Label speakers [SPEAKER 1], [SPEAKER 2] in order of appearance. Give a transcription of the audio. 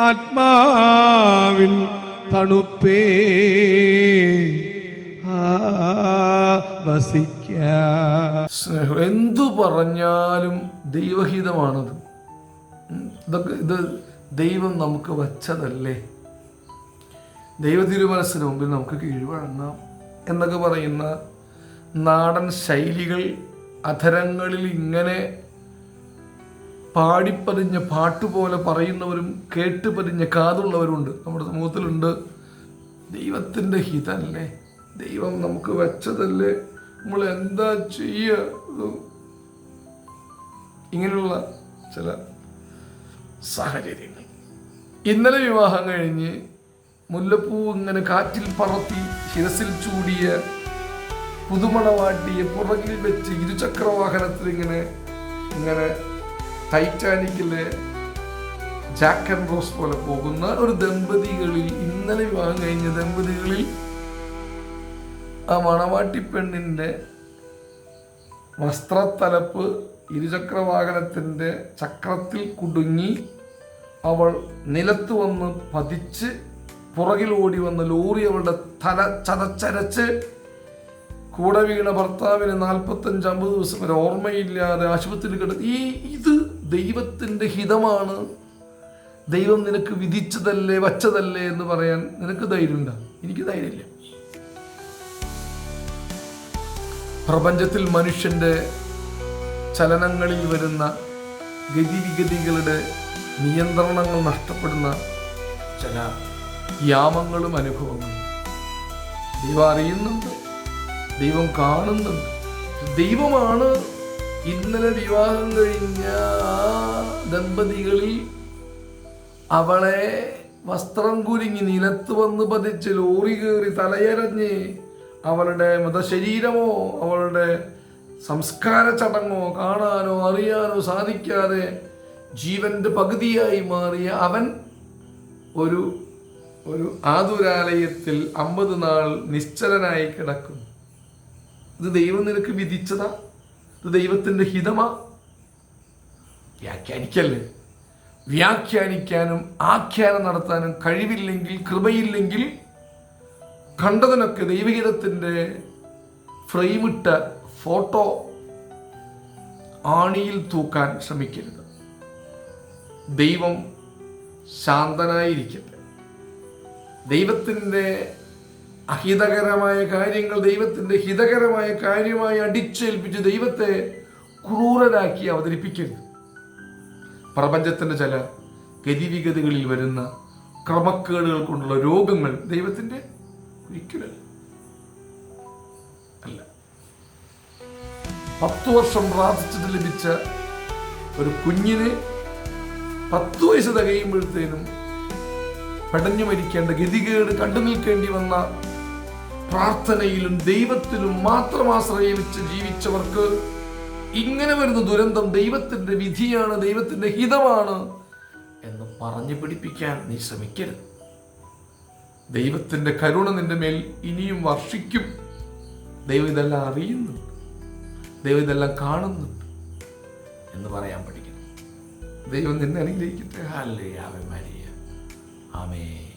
[SPEAKER 1] ആത്മാവിൻ തണുപ്പേ.
[SPEAKER 2] സ്നേഹം. എന്തു പറഞ്ഞാലും ദൈവഹിതമാണത്. ഇതൊക്കെ ഇത് ദൈവം നമുക്ക് വച്ചതല്ലേ? ദൈവ തിരുമനസ്സിന് മുമ്പിൽ നമുക്ക് കീഴ്വഴങ്ങാം എന്നൊക്കെ പറയുന്ന നാടൻ ശൈലികൾ അധരങ്ങളിൽ ഇങ്ങനെ പാടിപ്പതിഞ്ഞ പാട്ടുപോലെ പറയുന്നവരും കേട്ടുപതിഞ്ഞ കാതുള്ളവരുണ്ട്. നമ്മുടെ സമൂഹത്തിലുണ്ട്. ദൈവത്തിന്റെ ഹിതല്ലേ? ദൈവം നമുക്ക് വെച്ചതല്ലേ? നമ്മൾ എന്താ ചെയ്യുക ഇങ്ങനെയുള്ള ചില സാഹചര്യങ്ങൾ. ഇന്നലെ വിവാഹം കഴിഞ്ഞ് മുല്ലപ്പൂ ഇങ്ങനെ കാറ്റിൽ പറത്തി ശിരസിൽ ചൂടിയ പുതുമണവാട്ടിയെ പുറകിൽ വെച്ച് ഇരുചക്ര വാഹനത്തിൽ ഇങ്ങനെ ഇങ്ങനെ ടൈറ്റാനിക്കിലെ ജാക്ക് ആൻഡ് റോസ് പോലെ പോകുന്ന ഒരു ദമ്പതികളിൽ ഇന്നലെ വിവാഹം കഴിഞ്ഞ ദമ്പതികളിൽ ആ മണവാട്ടി പെണ്ണിന്റെ ഇരുചക്ര വാഹനത്തിന്റെ ചക്രത്തിൽ കുടുങ്ങി അവൾ നിലത്ത് വന്ന് പതിച്ച് പുറകിൽ ഓടി വന്ന ലോറി അവളുടെ തല ചതച്ചരച്ച് കൂടെ വീണ ഭർത്താവിന് നാൽപ്പത്തഞ്ച് അമ്പത് ദിവസം വരെ ഓർമ്മയില്ലാതെ ആശുപത്രിയിൽ കിടന്ന് ഈ ഇത് ദൈവത്തിന്റെ ഹിതമാണ്. ദൈവം നിനക്ക് വിധിച്ചതല്ലേ വച്ചതല്ലേ എന്ന് പറയാൻ നിനക്ക് ധൈര്യമുണ്ടോ? എനിക്ക് ധൈര്യമില്ല. പ്രപഞ്ചത്തിൽ മനുഷ്യന്റെ ചലനങ്ങളിൽ വരുന്ന ഗതിവിഗതികളുടെ നിയന്ത്രണങ്ങൾ നഷ്ടപ്പെടുന്ന ചില യാമങ്ങളും അനുഭവങ്ങളും ദൈവം അറിയുന്നുണ്ട്. ദൈവം കാണുന്നുണ്ട്. ദൈവമാണ് ഇന്നലെ വിവാഹം കഴിഞ്ഞ ദമ്പതികളിൽ അവളെ വസ്ത്രം കുരുങ്ങി നിലത്ത് വന്ന് പതിച്ച് ലോറി കയറി തലയരഞ്ഞ് അവളുടെ മൃതശരീരമോ അവളുടെ സംസ്കാര ചടങ്ങോ കാണാനോ അറിയാനോ സാധിക്കാതെ ജീവന്റെ പകുതിയായി മാറിയ അവൻ ഒരു ഒരു ആതുരാലയത്തിൽ അമ്പത് നാൾ നിശ്ചലനായി കിടക്കും ഇത് ദൈവം നിനക്ക് വിധിച്ചതാ? ഇത് ദൈവത്തിന്റെ ഹിതമാ? വ്യാഖ്യാനിക്കല്ലേ? വ്യാഖ്യാനിക്കാനും ആഖ്യാനം നടത്താനും കഴിവില്ലെങ്കിൽ കൃപയില്ലെങ്കിൽ കണ്ടതിനൊക്കെ ദൈവഗീതത്തിന്റെ ഫ്രെയിമിട്ട ഫോട്ടോ ആണിയിൽ തൂക്കാൻ ശ്രമിക്കരുത്. ദൈവം ശാന്തനായിരിക്കട്ടെ. ദൈവത്തിന്റെ അഹിതകരമായ കാര്യങ്ങൾ ദൈവത്തിന്റെ ഹിതകരമായ കാര്യമായി അടിച്ചേൽപ്പിച്ച് ദൈവത്തെ ക്രൂരനാക്കി അവതരിപ്പിക്കരുത്. പ്രപഞ്ചത്തിന്റെ ചില ഗതിവിഗതികളിൽ വരുന്ന ക്രമക്കേടുകൾ കൊണ്ടുള്ള രോഗങ്ങൾ ദൈവത്തിന്റെ ഒരിക്കലും അല്ല. പത്തു വർഷം പ്രാർത്ഥിച്ചിട്ട് ലഭിച്ച ഒരു കുഞ്ഞിനെ പത്തു വയസ്സ് തികയുമ്പോഴത്തേനും പടഞ്ഞു മരിക്കേണ്ട ഗതികേട് കണ്ടു നിൽക്കേണ്ടി വന്ന പ്രാർത്ഥനയിലും ദൈവത്തിലും മാത്രം ആശ്രയിച്ച് ജീവിച്ചവർക്ക് ഇങ്ങനെ വരുന്ന ദുരന്തം ദൈവത്തിന്റെ വിധിയാണ് ദൈവത്തിന്റെ ഹിതമാണ് എന്ന് പറഞ്ഞു പിടിപ്പിക്കാൻ നീ ശ്രമിക്കരുത്. ദൈവത്തിന്റെ കരുണ നിന്റെ മേൽ ഇനിയും വർഷിക്കും. ദൈവം ഇതെല്ലാം അറിയുന്നുണ്ട് ദൈവം ഇതെല്ലാം കാണുന്നുണ്ട് എന്ന് പറയാൻ പഠിക്കണം ദൈവം നിന്നെ അനുഗ്രഹിക്കട്ടെ. ഹല്ലേ ആമേ മരിയ ആമേ